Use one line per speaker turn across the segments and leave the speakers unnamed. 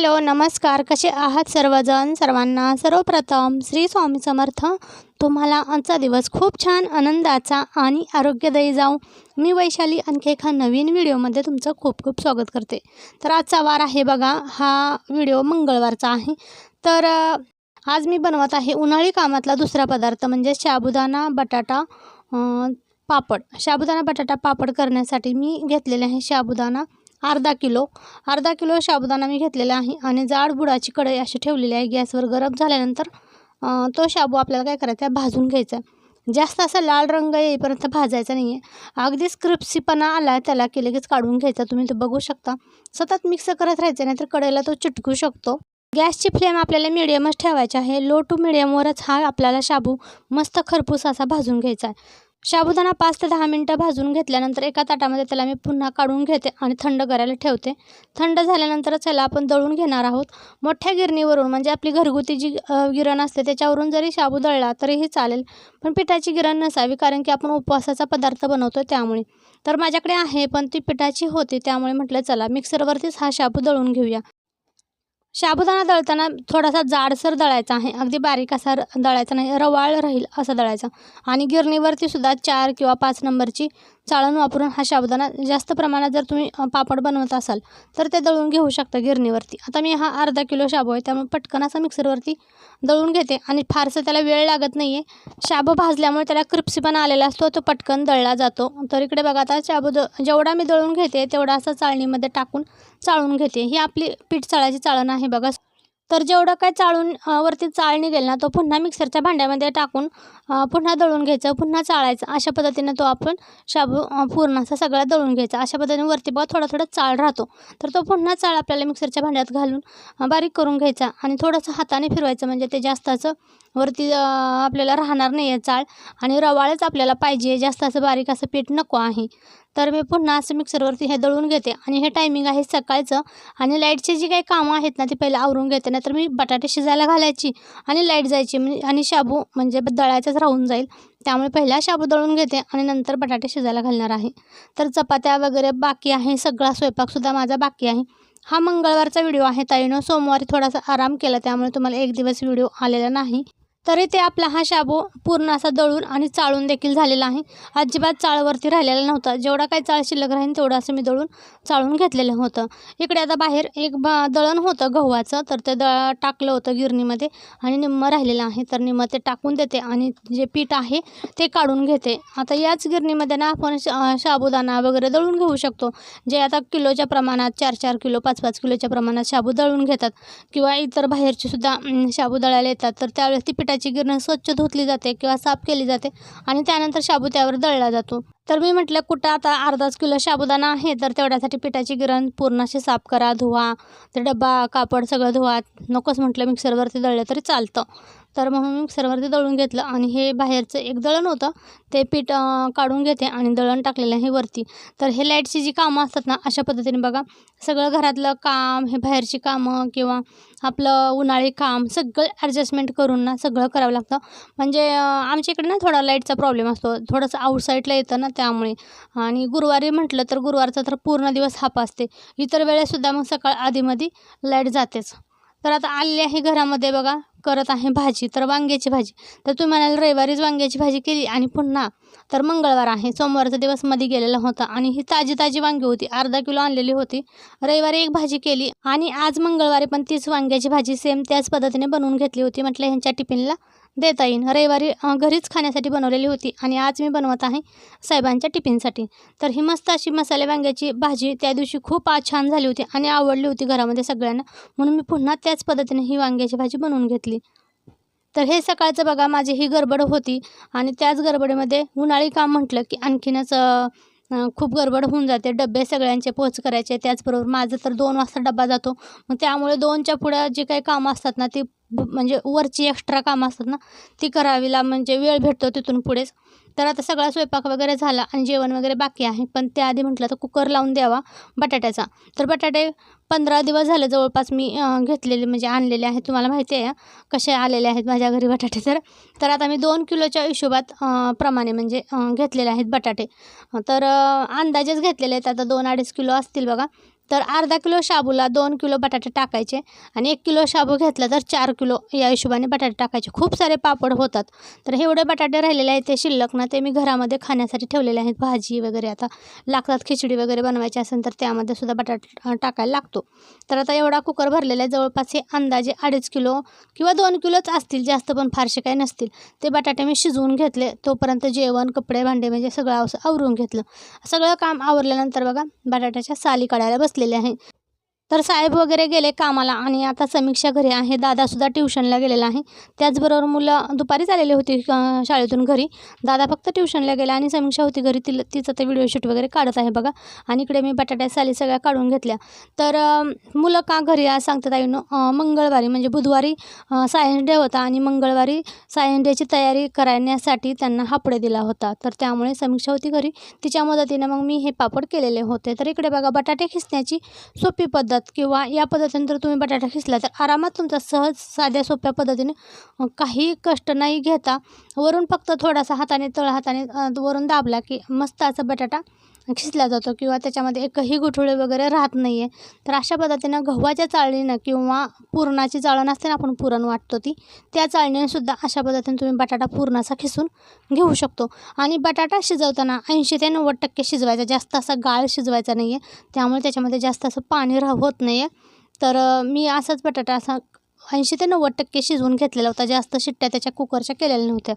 Hello नमस्कार. कसे आहात सर्वजण? सर्वांना सर्वप्रथम श्री स्वामी समर्थ. तुम्हाला आजचा दिवस खूप छान आनंदाचा आणि आरोग्यदायी जाऊ मी वैशाली आणखी एका नवीन व्हिडिओमध्ये तुमचं खूप खूप स्वागत करते. तर आजचा वार आहे बघा हा व्हिडिओ मंगळवारचा आहे. तर आज मी बनवत आहे उन्हाळी कामातला दुसरा पदार्थ म्हणजे शाबुदाना बटाटा पापड. शाबुदाना बटाटा पापड करण्यासाठी मी घेतलेले आहे शाबुदाना. अर्धा किलो. अर्धा किलो साबुदाणा मी घेतलेला आहे आणि जाड बुडाची कढई अशी ठेवलेली आहे. गॅसवर गरम झाल्यानंतर तो शाबू आपल्याला काय करायचा आहे? भाजून घ्यायचा आहे. जास्त असा लाल रंग येईपर्यंत भाजायचा नाही आहे अगदीच क्रिप्सीपणा आला त्याला की लगेच काढून घ्यायचा. तुम्ही ते बघू शकता. सतत मिक्स करत राहायचं नाहीतर कढईला तो चिटकू शकतो. गॅसची फ्लेम आपल्याला मिडियमच ठेवायची आहे. लो टू मिडियमवरच हा आपल्याला शाबू मस्त खरपूस असा भाजून घ्यायचा आहे. साबुदाणा पाच ते दहा मिनटं भाजून घेतल्यानंतर एका ताटामध्ये त्याला मी पुन्हा काढून घेते आणि थंड करायला ठेवते. थंड झाल्यानंतरच याला आपण दळून घेणार आहोत. मोठ्या गिरणीवरून म्हणजे आपली घरगुती जी गिरण असते त्याच्यावरून जरी शाबू दळला तरीही चालेल पण पिठाची गिरण नसावी कारण की आपण उपवासाचा पदार्थ बनवतो त्यामुळे. तर माझ्याकडे आहे पण ती पिठाची होती त्यामुळे म्हटलं चला मिक्सरवरतीच हा शाबू दळून घेऊया. साबुदाणा दळताना थोडासा जाडसर दळायचा आहे. अगदी बारीक असा र- दळायचा नाही. रवाळ राहील असं दळायचा. आणि गिरणीवरती सुद्धा चार किंवा पाच नंबरची चाळण वापरून हा साबुदाणा जास्त प्रमाणात जर तुम्ही पापड बनवत असाल तर ते दळून घेऊ शकता गिरणीवरती. आता मी हा अर्धा किलो शाबू आहे त्यामुळे पटकन असा मिक्सरवरती दळून घेते. आणि फारसं त्याला वेळ लागत नाही आहे शाबू भाजल्यामुळे त्याला क्रिप्सीपणा आलेला असतो तो पटकन दळला जातो. तर इकडे बघा आता शाबू द जेवढा मी दळून घेते तेवढा असा चाळणीमध्ये टाकून चाळून घेते. ही आपली पीठ चाळायची चाळण आहे बघा. तर जेवढं काय चाळून वरती चाळ निघेल ना तो पुन्हा मिक्सरच्या भांड्यामध्ये टाकून पुन्हा दळून घ्यायचं पुन्हा चाळायचं. अशा पद्धतीनं तो आपण शाबू पूर्ण असा सगळा दळून घ्यायचा. अशा पद्धतीने वरती बघा थोडा थोडा चाळ राहतो. तर तो पुन्हा चाळ आपल्याला मिक्सरच्या भांड्यात घालून बारीक करून घ्यायचा आणि थोडंसं हाताने फिरवायचं. म्हणजे ते जास्तचं वरती आपल्याला राहणार नाही आहे चाळ आणि रवाळच आपल्याला पाहिजे. जास्त असं बारीक असं पीठ नको आहे. तर मी पुन्हा असं मिक्सरवरती हे दळून घेते आणि हे टायमिंग आहे सकाळचं आणि लाईटची जी काही कामं आहेत ना ती पहिले आवरून घेते. नाहीतर मी बटाटे शिजायला घालायची आणि लाइट जायची म्हणजे आणि शाबू म्हणजे दळायचंच राहून जाईल. त्यामुळे पहिला शाबू दळून घेते आणि नंतर बटाटे शिजायला घालणार आहे. तर चपात्या वगैरे बाकी आहे. सगळा स्वयंपाकसुद्धा माझा बाकी आहे. हा मंगळवारचा व्हिडिओ आहे ताईनं. सोमवारी थोडासा आराम केला त्यामुळे तुम्हाला एक दिवस व्हिडिओ आलेला नाही. तरी ते आपला हा शाबू पूर्ण असा दळून आणि चाळून देखील झालेला आहे. अजिबात चाळवरती राहिलेला नव्हता. जेवढा काही चाळ शिल्लक राहील तेवढं असं मी दळून चाळून घेतलेलं होतं. इकडे आता बाहेर एक बा दळण होतं गव्हाचं तर ते दळ टाकलं होतं गिरणीमध्ये आणि निम्मं राहिलेलं आहे. तर निम्मं ते टाकून देते आणि जे पीठ आहे ते काढून घेते. आता याच गिरणीमध्ये ना आपण शा साबुदाणा वगैरे दळून घेऊ शकतो. जे आता किलोच्या प्रमाणात चार चार किलो पाच पाच किलोच्या प्रमाणात शाबू दळून घेतात. किंवा इतर बाहेरचे सुद्धा शाबू दळायला येतात. तर त्यावेळेस ती पिठाची गिरण स्वच्छ धुतली जाते किंवा साफ केली जाते आणि त्यानंतर शाबू त्यावर दळला जातो. तर मी म्हटलं कुठं आता अर्धाच किलो साबुदाणा आहे तर तेवढ्यासाठी पिठाची गिरण पूर्ण अशी साफ करा धुवा. ते डब्बा कापड सगळं धुवा. नकोच म्हटलं मिक्सरवरती दळलं तरी चालतं. तर म्हणून मी मिक्सरवरती दळून घेतलं आणि हे बाहेरचं एक दळण होतं ते पीठ काढून घेते आणि दळण टाकलेलं आहे वरती. तर हे लाईटची जी कामं असतात ना अशा पद्धतीने बघा सगळं घरातलं काम हे बाहेरची कामं किंवा आपलं उन्हाळी काम सगळं ॲडजस्टमेंट करून ना सगळं करावं लागतं. म्हणजे आमच्या इकडे ना थोडा लाईटचा प्रॉब्लेम असतो. थोडंसं आउटसाईडला येतं ना त्यामुळे. आणि गुरुवारी म्हटलं तर गुरुवारचा तर पूर्ण दिवस हाप असते. इतर वेळेसुद्धा मग सकाळ आधीमध्ये लाइट जातेच. तर आता आले आहे घरामध्ये बघा करत आहे भाजी तर वांग्याची भाजी. तर तुम्ही म्हणाल रविवारीच वांग्याची भाजी केली आणि पुन्हा तर मंगळवार आहे. सोमवारचा दिवसमध्ये गेलेला होता आणि ही ताजी ताजी वांगी होती. अर्धा किलो आणलेली होती. रविवारी एक भाजी केली आणि आज मंगळवारी पण तीच वांग्याची भाजी सेम त्याच पद्धतीने बनवून घेतली होती म्हटलं ह्यांच्या टिफिनला. देता येईन. रविवारी घरीच खाण्यासाठी बनवलेली होती आणि आज मी बनवत आहे साहेबांच्या टिफिनसाठी. तर ही मस्त अशी मसाले वांग्याची भाजी त्या दिवशी खूप छान झाली होती आणि आवडली होती घरामध्ये सगळ्यांना. म्हणून मी पुन्हा त्याच पद्धतीने ही वांग्याची भाजी बनवून घेतली. तर हे सकाळचं बघा माझी ही गडबड होती आणि त्याच गडबडीमध्ये उन्हाळी काम म्हटलं की आणखीनच खूप गडबड होऊन जाते. डबे सगळ्यांचे पोच करायचे. त्याचबरोबर माझं तर दोन वाजता डबा जातो. मग त्यामुळे दोनच्या पुढं जे काही कामं असतात ना ती म्हणजे वरची एक्स्ट्रा कामं असतात ना ती करावीला म्हणजे वेळ भेटतो तिथून पुढेच. तर आता सगळा स्वयंपाक वगैरे झाला आणि जेवण वगैरे बाकी आहे. पण त्याआधी म्हटलं तर कुकर लावून द्यावा बटाट्याचा. तर बटाटे पंधरा दिवस झाले जवळपास मी घेतलेले म्हणजे आणलेले आहेत. तुम्हाला माहिती आहे कसे आलेले आहेत माझ्या घरी बटाटे. तर तर आता मी दोन किलोच्या हिशोबात प्रमाणे म्हणजे घेतलेले आहेत बटाटे. तर अंदाजेच घेतलेले आहेत. आता दोन अडीच किलो असतील बघा. तर अर्धा किलो शाबूला दोन किलो बटाटे टाकायचे आणि एक किलो शाबू घेतला तर चार किलो या हिशोबाने बटाटे टाकायचे. खूप सारे पापड होतात. तर हे एवढे बटाटे राहिलेले आहेत ते शिल्लक ना ते मी घरामध्ये खाण्यासाठी ठेवलेले आहेत. भाजी वगैरे आता लागतात खिचडी वगैरे बनवायची असेल तर त्यामध्ये सुद्धा बटाटा टाकायला लागतो. तर आता एवढा कुकर भरलेला आहे. जवळपास हे अंदाजे अडीच किलो किंवा दोन किलोच असतील जास्त पण फारसे काही नसतील. ते बटाटे मी शिजवून घेतले तोपर्यंत जेवण कपडे भांडे म्हणजे सगळं आवस आवरून घेतलं. सगळं काम आवरल्यानंतर बघा बटाट्याच्या साली काढायला बसले. बसलेले आहे. तर साहेब वगैरे गेले कामाला आणि आता समीक्षा घरी आहे. दादासुद्धा ट्युशनला गेलेला आहे. त्याचबरोबर मुलं दुपारीच आलेली होती शाळेतून घरी. दादा फक्त ट्युशनला गेला आणि समीक्षा होती घरी. तिला तिचं ते व्हिडिओ शूट वगैरे काढत आहे बघा. आणि इकडे मी बटाट्या साली सगळ्या काढून घेतल्या. तर मुलं का घरी आज सांगतात आई मंगळवारी म्हणजे बुधवारी सायन्स डे होता आणि मंगळवारी सायन्स डेची तयारी करण्यासाठी त्यांना हापडे दिला होता. तर त्यामुळे समीक्षा होती घरी. तिच्या मदतीनं मग मी हे पापड केलेले होते. तर इकडे बघा बटाटे खिसण्याची सोपी पद्धत किंवा या पद्धतीने जर तुम्ही बटाटा खिसला तर आरामात तुमचा सहज साध्या सोप्या पद्धतीने काही कष्ट नाही घेता. वरून फक्त थोडासा हाताने तळ हाताने वरून दाबला की मस्त असा बटाटा खिसला जातो किंवा त्याच्यामध्ये एकही गुठळे वगैरे राहत नाही आहे तर अशा पद्धतीनं गव्हाच्या चाळणीनं किंवा पुरणाची चाळण असते ना आपण पुरण वाटतो ती त्या चाळणीने सुद्धा अशा पद्धतीने तुम्ही बटाटा पुरणाचा खिसून घेऊ शकतो. आणि बटाटा शिजवताना ऐंशी ते नव्वद टक्के शिजवायचा जास्त असा गाळ शिजवायचा नाही आहे त्यामुळे त्याच्यामध्ये जास्त असं पाणी राह होत नाही आहे तर मी असाच बटाटा असा ऐंशी ते नव्वद टक्के शिजवून घेतलेला होता. जास्त शिट्ट्या त्याच्या कुकरच्या केलेल्या नव्हत्या.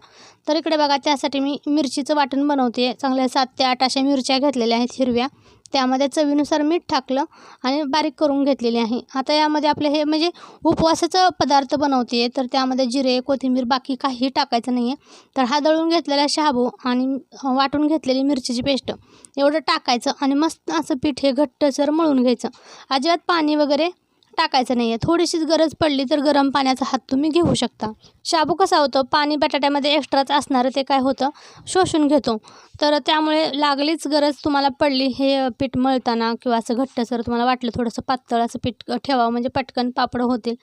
तर इकडे बघा त्यासाठी मी मिरचीचं वाटण बनवते चांगल्या सात ते आठ अशा मिरच्या घेतलेल्या आहेत हिरव्या. त्यामध्ये चवीनुसार मीठ टाकलं आणि बारीक करून घेतलेली आहे. आता यामध्ये आपले हे म्हणजे उपवासाचं पदार्थ बनवते तर त्यामध्ये जिरे कोथिंबीर बाकी काही टाकायचं नाही आहे तर हा दळून घेतलेला शाबू आणि वाटून घेतलेली मिरचीची पेस्ट एवढं टाकायचं आणि मस्त असं पीठ हे घट्टसर मळून घ्यायचं. अजिबात पाणी वगैरे टाकायचं नाही आहे थोडीशीच गरज पडली तर गरम पाण्याचा हात तुम्ही घेऊ शकता. शाबू कसा होतो? पाणी बटाट्यामध्ये एक्स्ट्राच असणारं ते काय होतं? शोषून घेतो. तर त्यामुळे लागलीच गरज तुम्हाला पडली हे पीठ मळताना किंवा असं घट्टसर तुम्हाला वाटलं थोडंसं पातळ असं पीठ ठेवावं म्हणजे पटकन पापडं होतील.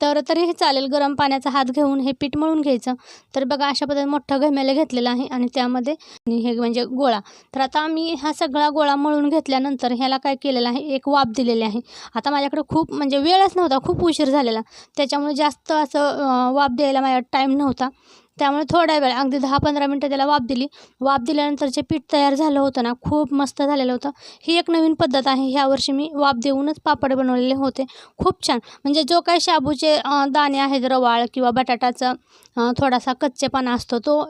तर तरी हे चालेल गरम पाण्याचा हात घेऊन हे पीठ मळून घ्यायचं. तर बघा अशा पद्धतीने मोठं घमेलं घेतलेलं आहे आणि त्यामध्ये आणि हे म्हणजे गोळा. तर आता आम्ही हा सगळा गोळा मळून घेतल्यानंतर ह्याला काय केलेलं आहे एक वाफ दिलेली आहे. आता माझ्याकडे खूप म्हणजे वेळच नव्हता खूप उशीर झालेला. त्याच्यामुळे जास्त असं वाप वाफ द्यायला माझ्या टाईम नव्हता. त्यामुळे थोडा वेळ अगदी दहा पंधरा मिनटं त्याला वाफ दिली. वाफ दिल्यानंतर जे पीठ तयार झालं होतं ना खूप मस्त झालेलं होतं. ही एक नवीन पद्धत आहे. ह्या वर्षी मी वाफ देऊनच पापड बनवलेले होते. खूप छान. म्हणजे जो काही शाबूचे दाणे आहेत रवाळ किंवा बटाटाचा थोडासा कच्चेपणा असतो तो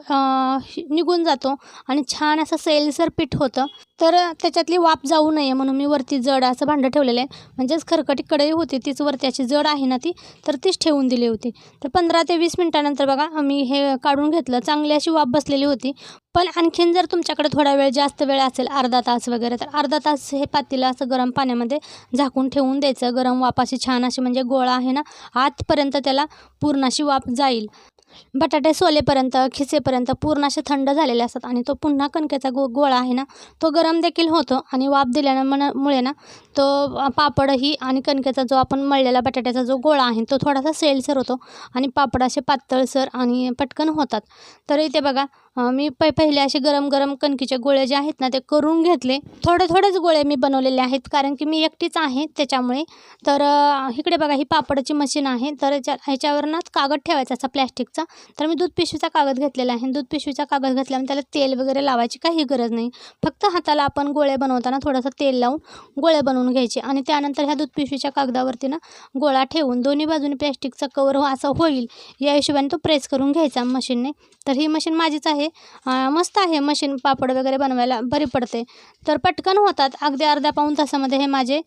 निघून जातो आणि छान असं सैलसर पीठ होतं. तर त्याच्यातली वाफ जाऊ नये म्हणून मी वरती जड असं भांडं ठेवलेलं आहे. म्हणजेच खरकटी कढई होती तीच वरती अशी जड आहे ना ती तर तीच ठेवून दिली होती. तर पंधरा ते वीस मिनटानंतर बघा मी हे काढून घेतलं चांगली अशी वाफ बसलेली होती. पण आणखीन जर तुमच्याकडे थोडा वेळ जास्त वेळ असेल अर्धा तास वगैरे तर अर्धा तास हे पातेलं असं गरम पाण्यामध्ये झाकून ठेवून द्यायचं. गरम वापाशी अशी छान अशी म्हणजे गोळा आहे ना आतपर्यंत त्याला पूर्ण अशी वाफ जाईल. बटाटे सोलेपर्यंत खिसेपर्यंत पूर्ण असे थंड झालेले असतात आणि तो पुन्हा कणकेचा गो गोळा आहे ना तो गरम देखील होतो आणि वाफ दिल्यानं मुळे ना तो पापडही आणि कणकेचा जो आपण मळलेला बटाट्याचा जो गोळा आहे तो थोडासा सेलसर होतो आणि पापड असे पातळसर आणि पटकन होतात. तर इथे बघा मी पै पहिले असे गरम गरम कणकीचे गोळे जे आहेत ना ते करून घेतले. थोडे थोडेच गोळे मी बनवलेले आहेत कारण की मी एकटीच आहे त्याच्यामुळे. तर इकडे बघा ही पापडाची मशीन आहे. तर याच्या ह्याच्यावरनंच कागद ठेवायचा असा प्लॅस्टिकचा. तर मी दूध पिशवीचा कागद घेतलेला आहे. दूध पिशवीचा कागद घेतल्यामुळे त्याला तेल वगैरे लावायची काही गरज नाही. फक्त हाताला आपण गोळे बनवताना थोडंसं तेल लावून गोळे बनवून घ्यायचे. आणि त्यानंतर ह्या दूध पिशवीच्या कागदावरती ना गोळा ठेवून दोन्ही बाजूने प्लॅस्टिकचा कवर हो, असं होईल. या हिशोबाने तो प्रेस करून घ्यायचा मशीनने. तर ही मशीन माझीच आहे. मस्त आहे मशीन पापड वगैरे बनवायला बरी पडते. तर पटकन होतात. अगदी अर्ध्या पाऊण तासामध्ये हे माझे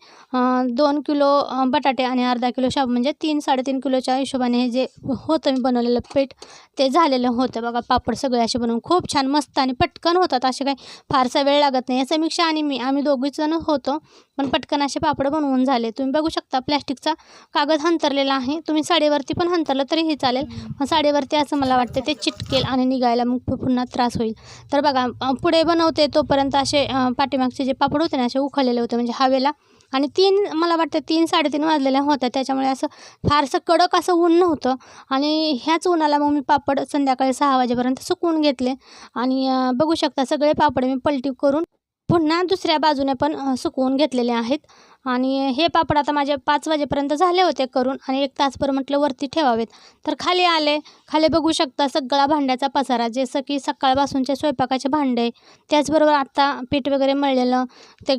दोन किलो बटाटे आणि अर्धा किलो शाबू म्हणजे तीन साडेतीन किलोच्या हिशोबाने हे जे होतं मी बनवलेलं पीठ ते झालेलं होतं. बघा पापड सगळे असे बनवून खूप छान मस्त आणि पटकन होतात. असे काही फारसा वेळ लागत नाही. समीक्षा आणि मी आम्ही दोघीच जण होतो. पण पटकन असे पापड बनवून झाले. तुम्ही बघू शकता प्लॅस्टिकचा कागद हंतरलेला आहे. तुम्ही साडीवरती पण हंतरलं तरीही चालेल. पण साडीवरती असं मला वाटतं ते चिटकेल आणि निघायला मग पुन्हा त्रास होईल. तर बघा पुढे बनवते तोपर्यंत असे पाठीमागचे जे पापड होते ना असे उखळलेले होते म्हणजे हवेला. आणि तीन मला वाटतं तीन साडेतीन वाजलेल्या होत्या. त्याच्यामुळे असं फारसं कडक असं ऊन नव्हतं. आणि ह्याच उन्हाला मग मी पापड संध्याकाळी सहा वाजेपर्यंत सुकवून घेतले. आणि बघू शकता सगळे पापड मी पलटी करून पुन्हा दुसऱ्या बाजूने पण सुकवून घेतलेले आहेत. आणि हे पापड आता माझे पाच वाजेपर्यंत झाले होते करून आणि एक तासभर म्हटलं वरती ठेवावेत. तर खाली आले. खाली बघू शकता सगळा भांड्याचा पसारा. जसं की सकाळपासूनचे स्वयंपाकाचे भांडे. त्याचबरोबर आत्ता पीठ वगैरे मळलेलं ते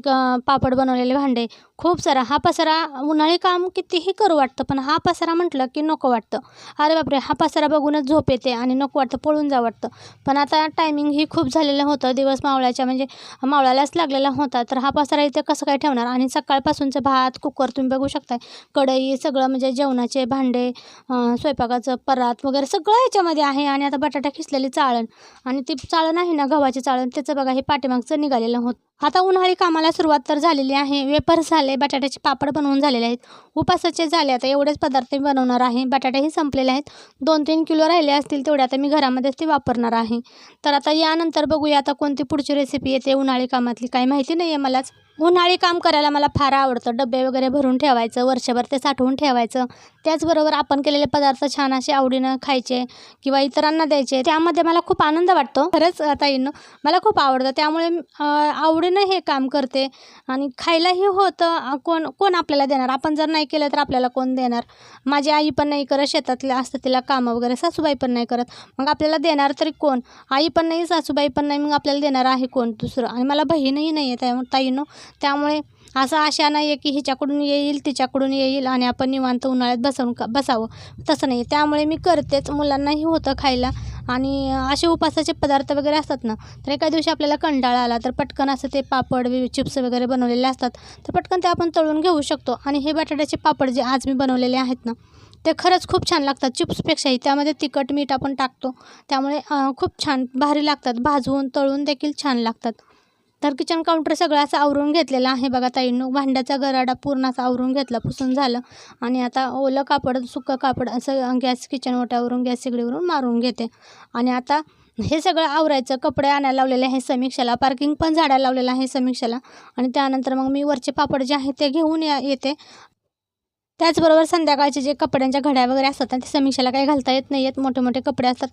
पापड बनवलेले भांडे. खूप सारा हा पसारा उन्हाळी काम कितीही करू वाटतं पण हा पसारा म्हटलं की नको वाटतं. अरे बापरे हा पसारा बघूनच झोप येते आणि नको वाटतं पळून जा वाटतं. पण आता टायमिंग ही खूप झालेलं होतं दिवस मावळ्याच्या म्हणजे मावळ्यालाच लागलेला होता. तर हा पसारा इथे कसं काय ठेवणार? आणि सकाळपासूनचं भात कुकर तुम्ही बघू शकताय. कढई सगळं म्हणजे जेवणाचे भांडे स्वयंपाकाचं परात वगैरे सगळं याच्यामध्ये आहे आणि आता बटाटा खिसलेली चाळण. आणि ती चाळण आहे ना गव्हाची चाळण त्याचं बघा हे पाठीमागचं निघालेलं होतं. आता उन्हाळी कामाला सुरुवात तर झालेली आहे. वेपर्स झाले बटाट्याचे पापड बनवून झालेले आहेत. उपासाचे झाले आता एवढेच पदार्थ मी बनवणार आहे. बटाटेही संपलेले आहेत. दोन तीन किलो राहिले असतील तेवढे आता मी घरामध्येच ते वापरणार आहे. तर आता यानंतर बघूया आता कोणती पुढची रेसिपी येते उन्हाळी कामातली. काही माहिती नाही आहे मलाच. उन्हाळी काम करायला मला फार आवडतं. डबे वगैरे भरून ठेवायचं वर्षभर ते साठवून ठेवायचं. त्याचबरोबर आपण केलेले पदार्थ छान असे आवडीनं खायचे किंवा इतरांना द्यायचे. त्यामध्ये मला खूप आनंद वाटतो. खरंच ताईंनो मला खूप आवडतं. त्यामुळे आवडीनं हे काम करते. आणि खायलाही होतं. कोण कोण आपल्याला देणार? आपण जर नाही केलं तर आपल्याला कोण देणार? माझी आई पण नाही करत. शेतातले असतं तिला कामं वगैरे. सासूबाई पण नाही करत. मग आपल्याला देणार तरी कोण? आई पण नाही सासूबाई पण नाही. मग आपल्याला देणार आहे कोण दुसरं? आणि मला बहीणही नाही आहे त्या ताईनो त्यामुळे असं आशा नाही आहे की हिच्याकडून येईल तिच्याकडून येईल आणि आपण निवांत उन्हाळ्यात बसवून का बसावं. तसं नाही. त्यामुळे मी करतेच. मुलांनाही होतं खायला. आणि असे उपासाचे पदार्थ वगैरे असतात ना तर एका दिवशी आपल्याला कंटाळा आला तर पटकन असं ते पापड चिप्स वगैरे बनवलेले असतात. तर पटकन ते आपण तळून घेऊ शकतो. आणि हे बटाट्याचे पापड जे आज मी बनवलेले आहेत ना ते खरंच खूप छान लागतात. चिप्सपेक्षाही. त्यामध्ये तिखट मीठ आपण टाकतो. त्यामुळे खूप छान भारी लागतात. भाजवून तळून देखील छान लागतात. तर किचन काउंटर सगळं असं आवरून घेतलेलं आहे बघा ताईंनो. भांड्याचा गराडा पूर्ण असा आवरून घेतला पुसून झालं. आणि आता ओलं कापड सुकं कापड असं गॅस किचन ओट्यावरून गॅस शेगडीवरून मारून घेते. आणि आता हे सगळं आवरायचं कपडे आणायला लावलेले आहे समीक्षाला. पार्किंग पण झाडायला लावलेलं आहे समीक्षाला. आणि त्यानंतर मग मी वरचे पापड जे आहे ते घेऊन या येते. त्याचबरोबर संध्याकाळचे जे कपड्यांच्या घड्या वगैरे असतात ना ते समीक्षाला काही घालता येत नाही आहेत मोठे मोठे कपडे असतात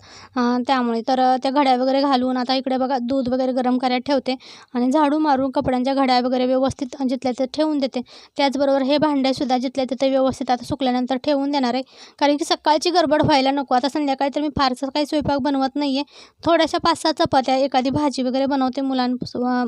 त्यामुळे. तर त्या घड्या वगैरे घालून आता इकडे बघा दूध वगैरे गरम करायला ठेवते आणि झाडू मारून कपड्यांच्या घड्या वगैरे व्यवस्थित जिथल्या तिथं ठेवून देते. त्याचबरोबर हे भांडेसुद्धा जिथल्या तिथं व्यवस्थित आता सुकल्यानंतर ठेवून देणार आहे. कारण की सकाळची गडबड व्हायला नको. आता संध्याकाळी तर मी फारसं काही स्वयंपाक बनवत नाही आहे थोड्याशा पाच सहा चपात्या एखादी भाजी वगैरे बनवते मुलां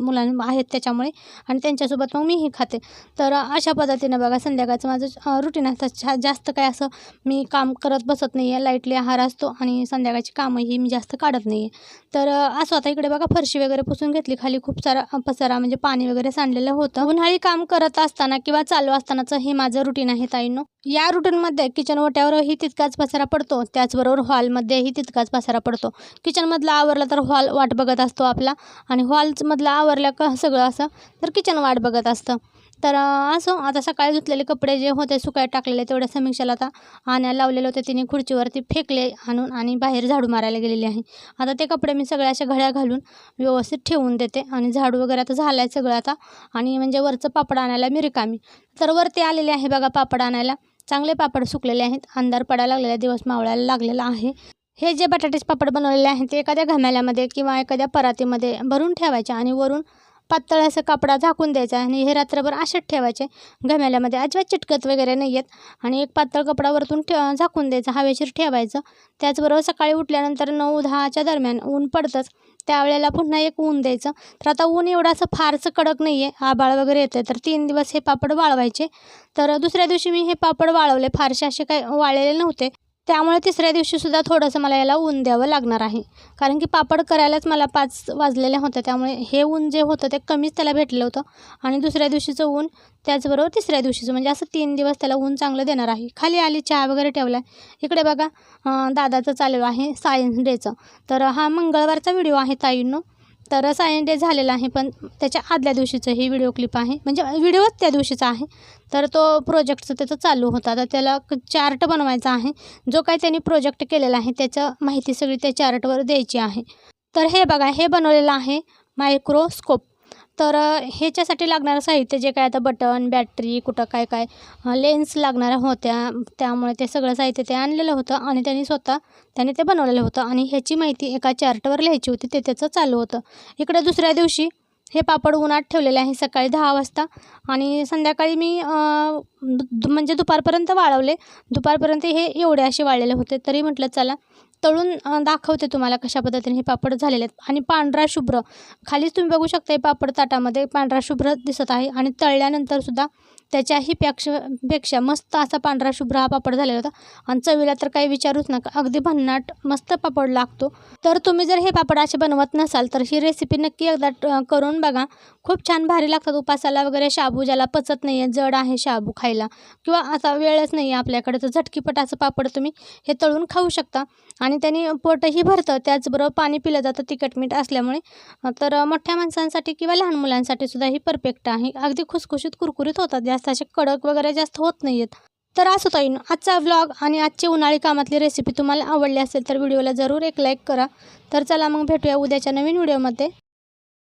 मुलां आहेत त्याच्यामुळे आणि त्यांच्यासोबत मग मीही खाते. तर अशा पद्धतीनं बघा संध्याकाळचं माझं रुटीन असतं छा जास्त काय असं मी काम करत बसत नाही आहे लाईटली आहार असतो आणि संध्याकाळची कामंही मी जास्त काढत नाही आहे तर असं आता इकडे बघा फरशी वगैरे पुसून घेतली. खाली खूप सारा पसारा म्हणजे पाणी वगैरे सांडलेलं होतं. उन्हाळी काम करत असताना किंवा चालू असतानाचं हे माझं रुटीन आहे ताईंनो. या रुटीनमध्ये किचन ओट्यावरही तितकाच पसारा पडतो. त्याचबरोबर हॉलमध्येही तितकाच पसारा पडतो. किचनमधला आवरला तर हॉल वाट बघत असतो आपला. आणि हॉलमधला आवरल्या का सगळं असं तर किचन वाट बघत असतं. तर असं असो आता सकाळी धुतलेले कपडे जे होते सुकाय टाकलेले तेवढ्या समीक्षाला आता आणायला लावलेले होते. तिने खुर्चीवरती फेकले आणून आणि बाहेर झाडू मारायला गेलेली आहे. आता ते कपडे मी सगळ्या अशा घड्या घालून व्यवस्थित ठेवून देते आणि झाडू वगैरे आता झालं आहे सगळं आता. आणि म्हणजे वरचं पापड आणायला मी रिकामी. तर वरती आलेले आहे बघा पापड आणायला. चांगले पापड सुकलेले आहेत. अंधार पडायला लागलेला दिवस मावळायला लागलेला आहे. हे जे बटाट्याचे पापड बनवलेले आहेत ते एखाद्या घमेल्यामध्ये किंवा एखाद्या परातीमध्ये भरून ठेवायचे आणि वरून पातळ असं कपडा झाकून द्यायचा आणि हे रात्रभर असेच ठेवायचे. घमेल्यामध्ये अजिबात चिटकत वगैरे नाही आहेत आणि एक पातळ कपडा वरतून ठे झाकून द्यायचा हवेशीर ठेवायचं. त्याचबरोबर सकाळी उठल्यानंतर नऊ दहाच्या दरम्यान ऊन पडतंच. त्यावेळेला पुन्हा एक ऊन द्यायचं. तर आता ऊन एवढं असं फारसं कडक नाही आहे आबाळ वगैरे येतं तर तीन दिवस हे पापड वाळवायचे. तर दुसऱ्या दिवशी मी हे पापड वाळवले. फारसे असे काही वाळलेले नव्हते. त्यामुळे तिसऱ्या दिवशीसुद्धा थोडंसं मला याला ऊन द्यावं लागणार आहे. कारण की पापड करायलाच मला पाच वाजलेल्या होत्या त्यामुळे हे ऊन जे होतं ते कमीच त्याला भेटलं होतं. आणि दुसऱ्या दिवशीचं ऊन त्याचबरोबर तिसऱ्या दिवशीचं म्हणजे असं तीन दिवस त्याला ऊन चांगलं देणार आहे. खाली आली चहा वगैरे ठेवला आहे इकडे बघा दादाचं चालू आहे सायन्स डेचं. तर हा मंगळवारचा व्हिडिओ आहे ताईंनो. तर सायन डे झालेला आहे पण त्याच्या आदल्या दिवशीचं ही व्हिडिओ क्लिप आहे. म्हणजे व्हिडिओच त्या दिवशीचा आहे. तर तो प्रोजेक्टचं त्याचं चालू होता. तर त्याला चार्ट बनवायचा आहे. जो काही त्यांनी प्रोजेक्ट केलेला आहे त्याचं माहिती सगळी त्या चार्टवर द्यायची आहे. तर हे बघा हे बनवलेलं आहे मायक्रोस्कोप तर ह्याच्यासाठी लागणारं साहित्य जे काय आता बटन बॅटरी कुठं काय काय लेन्स लागणाऱ्या होत्या. त्यामुळे ते सगळं साहित्य ते आणलेलं होतं आणि त्यांनी स्वतः त्याने ते बनवलेलं होतं. आणि ह्याची माहिती एका चार्टवर लिहायची होती. ते त्याचं चालू होतं. इकडे दुसऱ्या दिवशी हे पापड उन्हात ठेवलेले आहे सकाळी दहा वाजता. आणि संध्याकाळी मी दु म्हणजे दुपारपर्यंत वाळवले. दुपारपर्यंत हे एवढे असे वाळलेले होते. तरी म्हटलं चला तळून दाखवते तुम्हाला कशा पद्धतीने हे पापड झालेले आहेत. आणि पांढरा शुभ्र. खालीच तुम्ही बघू शकता हे पापड ताटामध्ये पांढरा शुभ्र दिसत आहे. आणि तळल्यानंतरसुद्धा त्याच्याही पेक्षा पेक्षा मस्त असा पांढरा शुभ्र हा पापड झालेला होता. आणि चवीला तर काही विचारूच नका. अगदी भन्नाट मस्त पापड लागतो. तर तुम्ही जर हे पापड असे बनवत नसाल तर ही रेसिपी नक्की एकदा करून बघा. खूप छान भारी लागतात. उपासाला वगैरे शाबू ज्याला पचत नाही आहे जड आहे शाबू खायला. किंवा असा वेळच नाही आहे आपल्याकडे तर झटकीपट असं पापड तुम्ही हे तळून खाऊ शकता. आणि त्याने पोटही भरतं. त्याचबरोबर पाणी पिलं जातं तिखट मीठ असल्यामुळे. तर मोठ्या माणसांसाठी किंवा लहान मुलांसाठी सुद्धा ही परफेक्ट आहे. अगदी खुसखुशीत कुरकुरीत होतात जास्त असे कडक वगैरे जास्त होत नाही आहेत तर असं ताईन आजचा व्लॉग आणि आजची उन्हाळी कामातली रेसिपी तुम्हाला आवडली असेल तर व्हिडिओला जरूर एक लाईक करा. तर चला मग भेटूया उद्याच्या नवीन व्हिडिओमध्ये